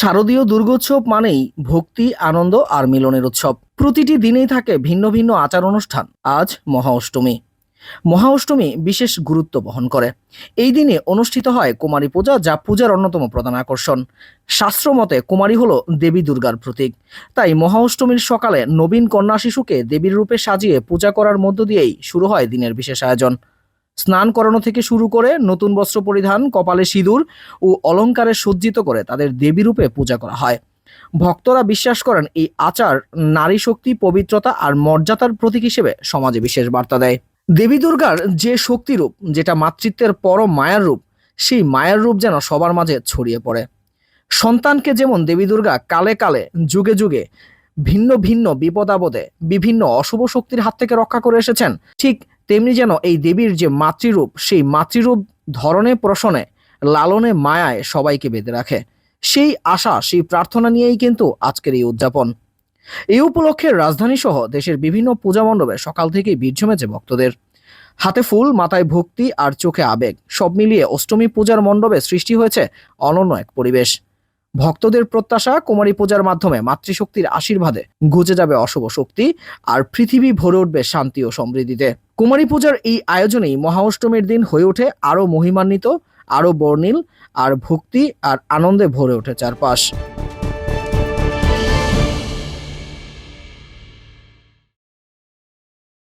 শারদীয় দুর্গোৎসব মানেই ভক্তি, আনন্দ আর মিলনের উৎসব। প্রতিটি দিনেই থাকে ভিন্ন ভিন্ন আচার অনুষ্ঠান। আজ মহা অষ্টমী। মহা অষ্টমী বিশেষ গুরুত্ব বহন করে। এই দিনে অনুষ্ঠিত হয় কুমারী পূজা, যা পূজার অন্যতম প্রধান আকর্ষণ। শাস্ত্রমতে কুমারী হল দেবী দুর্গার প্রতীক। তাই মহা অষ্টমীর সকালে নবীন কন্যা শিশুকে দেবীর রূপে সাজিয়ে পূজা করার মধ্য দিয়েই শুরু হয় দিনের বিশেষ আয়োজন। স্নান করানো থেকে শুরু করে নতুন বস্ত্র পরিধান, কপালে সিঁদুর ও অলংকারে সজ্জিত করে তাদের দেবী রূপে পূজা করা হয়। ভক্তরা বিশ্বাস করেন এই আচার নারী শক্তি, পবিত্রতা আর মর্যাদার প্রতীক হিসেবে সমাজে বিশেষ বার্তা দেয়। দেবী দুর্গার যে শক্তিরূপ যেটা মাতৃত্বের পরম মায়ার রূপ, সেই মায়ার রূপ যেন সবার মাঝে ছড়িয়ে পড়ে। সন্তানকে যেমন দেবী দুর্গা কালে কালে, যুগে যুগে ভিন্ন ভিন্ন বিপদ আপদে বিভিন্ন অশুভ শক্তির হাত থেকে রক্ষা করে এসেছেন। ঠিক তেমনি যেন এই দেবীর যে মাতৃরূপ, সেই মাতৃরূপ ধরনে প্রশনে লালনে মায়ায় সবাইকে বেঁধে রাখে। সেই আশা, সেই প্রার্থনা নিয়েই কিন্তু আজকের এই উদযাপন। এই উপলক্ষে রাজধানী সহ দেশের বিভিন্ন পূজা মণ্ডপে সকাল থেকেই ভিড় জমেছে ভক্তদের। হাতে ফুল, মাথায় ভক্তি আর চোখে আবেগ, সব মিলিয়ে অষ্টমী পূজার মণ্ডপে সৃষ্টি হয়েছে অনন্য এক পরিবেশ। ভক্তদের প্রত্যাশা কুমারী পূজার মাধ্যমে মাতৃশক্তির আশীর্বাদে গুজে যাবে অশুভ শক্তি আর পৃথিবী ভরে উঠবে শান্তি ও সমৃদ্ধিতে। কুমারী পূজার এই আয়োজনেই মহাষ্টমীর দিন হয়ে ওঠে আরও মহিমান্বিত, আরও বর্ণিল, আর ভক্তি আর আনন্দে ভরে ওঠে চারপাশ।